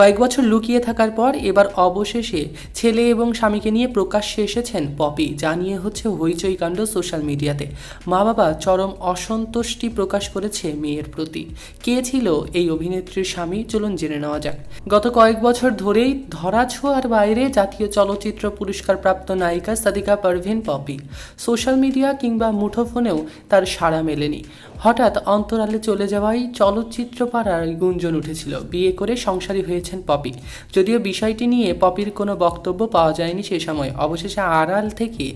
কয়েক বছর লুকিয়ে থাকার পর এবার অবশেষে ছেলে এবং স্বামীকে নিয়ে প্রকাশ্যে এসেছেন পপি, যা নিয়ে হচ্ছে হইচই কাণ্ড সোশ্যাল মিডিয়াতে। মা বাবা চরম অসন্তুষ্টি প্রকাশ করেছে মেয়ের প্রতি। কে ছিল এই অভিনেত্রীর স্বামী? চলুন জেনে নেওয়া যাক। গত কয়েক বছর ধরেই ধরাছোঁয়ার বাইরে জাতীয় চলচ্চিত্র পুরস্কার প্রাপ্ত নায়িকা সাদিকা পারভিন পপি। সোশ্যাল মিডিয়া কিংবা মুঠোফোনেও তার সাড়া মেলেনি। হঠাৎ অন্তরালে চলে যাওয়াই চলচ্চিত্র পাড়ার গুঞ্জন উঠেছিল। বিয়ে করে সংসারী হয়েছেন পপি। যদিও বিষয়টি নিয়ে পপির কোনো বক্তব্য পাওয়া যায়নি সে সময়। অবশেষে আড়াল থেকে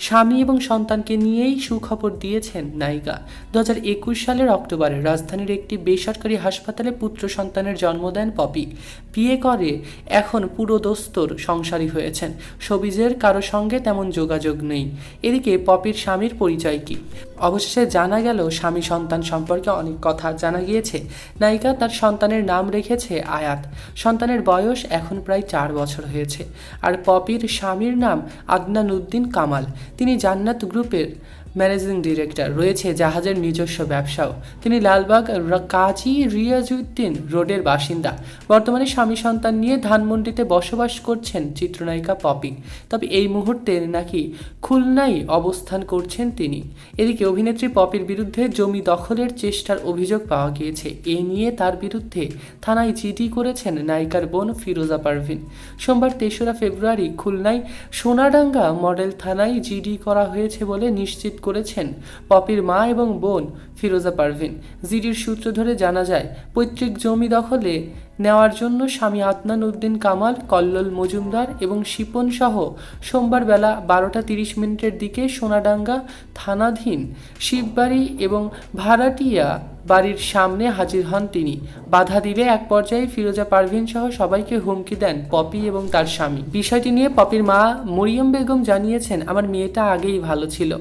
স্বামী এবং সন্তানকে নিয়েই সুখবর দিয়েছেন নায়িকা। দু হাজার একুশ সালের অক্টোবরে রাজধানীর একটি বেসরকারি হাসপাতালে পুত্র সন্তানের জন্ম দেন পপি। বিয়ে করে এখন পুরো দোস্তর সংসারী হয়েছেন। সবিজের কারও সঙ্গে তেমন যোগাযোগ নেই। এদিকে পপির স্বামীর পরিচয় কি? অবশেষে জানা গেল, স্বামী সন্তান সম্পর্কে অনেক কথা জানা গিয়েছে। নায়িকা তার সন্তানের নাম রেখেছে আয়াত। সন্তানের বয়স এখন প্রায় চার বছর হয়েছে। আর পপির স্বামীর নাম আদনান উদ্দিন কামাল। তিনি জান্নাত গ্রুপের ম্যানেজিং ডিরেক্টর রয়েছে জাহাজের নিজস্ব ব্যবসাও। তিনি লালবাগ কাজী রিয়াজউদ্দিন রোডের বাসিন্দা। বর্তমানে স্বামী সন্তান নিয়ে ধানমন্ডিতে বসবাস করছেন চিত্রনায়িকা পপি। তবে এই মুহূর্তে নাকি খুলনায় অবস্থান করছেন তিনি। এদিকে অভিনেত্রী পপির বিরুদ্ধে জমি দখলের চেষ্টার অভিযোগ পাওয়া গিয়েছে। এ নিয়ে তার বিরুদ্ধে থানায় জিডি করেছেন নায়িকার বোন ফিরোজা পারভিন। সোমবার তেসরা ফেব্রুয়ারি খুলনায় সোনাডাঙ্গা মডেল থানায় জিডি করা হয়েছে বলে নিশ্চিত করেছেন। পপির মা এবং বোন ফিরোজা পারভিন। জিডির সূত্র ধরে জানা যায়, পৈতৃক জমি দখলে নেওয়ার জন্য স্বামী আদনান উদ্দিন কামাল, কল্লোল মজুমদার এবং শিপন সহ সোমবার বেলা বারোটা তিরিশ মিনিটের দিকে সোনাডাঙ্গা থানাধীন শিববাড়ি এবং ভাড়াটিয়া বাড়ির সামনে হাজির হন তিনি। বাধা দিলে এক পর্যায়ে ফিরোজা পারভিন সহ সবাইকে হুমকি দেন পপি এবং তার স্বামী। বিষয়টি নিয়ে পপির মা মরিয়ম বেগম জানিয়েছেন, আমার মেয়েটা আগেই ভালো ছিল।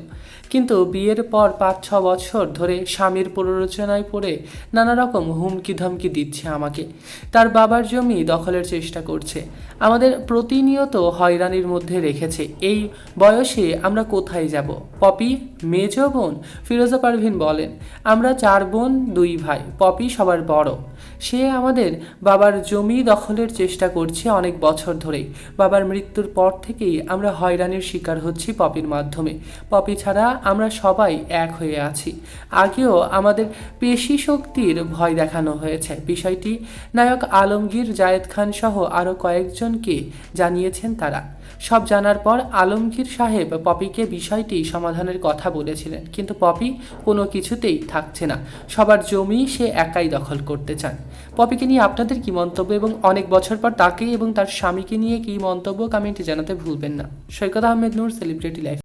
কিন্তু বিয়ের পর পাঁচ, ছ বছর ধরে স্বামীর প্ররোচনায় পড়ে নানা রকম হুমকি ধমকি দিচ্ছে আমাকে। তার বাবার জমি দখলের চেষ্টা করছে। আমাদের প্রতিনিয়ত হয়রানির মধ্যে রেখেছে। এই বয়সে আমরা কোথায় যাব? পপি, মেজ বোন? ফিরোজা পারভিন বলেন, আমরা চার বোন, দুই ভাই। পপি সবার বড়। সে আমাদের বাবার জমি দখলের চেষ্টা করছে অনেক বছর ধরেই। বাবার মৃত্যুর পর থেকেই আমরা হয়রানির শিকার হচ্ছি পপির মাধ্যমে। পপি ছাড়া আমরা সবাই এক হয়ে আছি। আগেও আমাদের পেশি শক্তির ভয় দেখানো হয়েছে। বিষয়টি নায়ক আলমগীর জায়েদ খান সহ আরও কয়েকজনকে জানিয়েছেন তারা। সব জানার পর আলমগীর সাহেব পপিকে বিষয়টি সমাধানের কথা বলেছিলেন, কিন্তু পপি কোনো কিছুতেই থাকছে না। সবার জমি সে একাই দখল করতে চান। পপিকে নিয়ে আপনাদের কি মন্তব্য এবং অনেক বছর পর তাকে এবং তার স্বামীকে নিয়ে কি মন্তব্য কমেন্টে জানাতে ভুলবেন না। Saikat Ahmed Noor, celebrity life.